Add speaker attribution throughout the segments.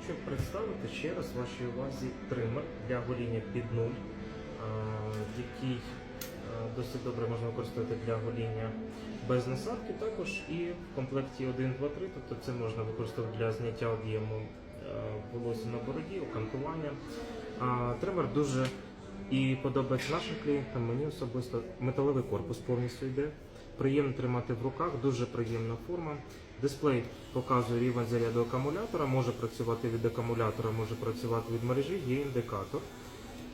Speaker 1: Хочу представити ще раз вашій увазі тример для гоління під нуль, який досить добре можна використовувати для гоління без насадки також і в комплекті 1, 2, 3, тобто це можна використовувати для зняття об'єму волосся на бороді, окантування. Тример дуже і подобається нашим клієнтам, мені особисто металевий корпус повністю йде. Приємно тримати в руках, дуже приємна форма. Дисплей показує рівень заряду акумулятора, може працювати від акумулятора, може працювати від мережі, є індикатор.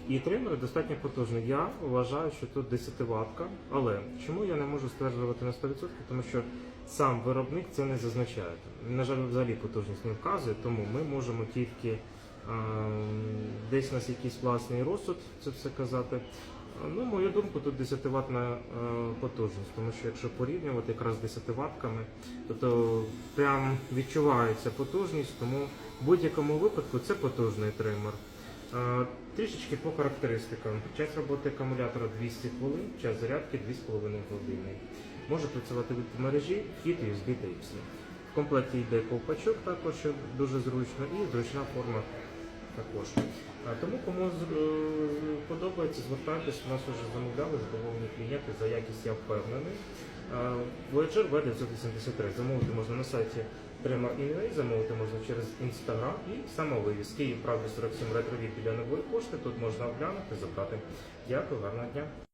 Speaker 1: І тример достатньо потужний. Я вважаю, що тут 10 ватка, але чому я не можу стверджувати на 100%, тому що сам виробник це не зазначає. На жаль, взагалі потужність не вказує, тому ми можемо тільки е, десь у нас якийсь власний розсуд це все казати. Ну, мою думку, тут 10 ваттна е, потужність, тому що якщо порівнювати якраз з 10 ватками, то, то прям відчувається потужність, тому в будь-якому випадку це потужний тример. Е, Трішечки по характеристикам. Час роботи акумулятора 200 хвилин, час зарядки 2,5 години. Може працювати від мережі, вхід USB Type-C. В комплекті йде ковпачок також що дуже зручно і зручна форма також. Тому кому е, подобається, звертайтесь, у нас вже замовляли задоволені клієнти, за якість я впевнений. Voyager V983 замовити можна на сайті Інвей, замовити можна через Instagram і самовивіз. Київ, правда, 47 ретрові біля нової пошти. Тут можна оглянути, забрати. Дякую, гарного дня.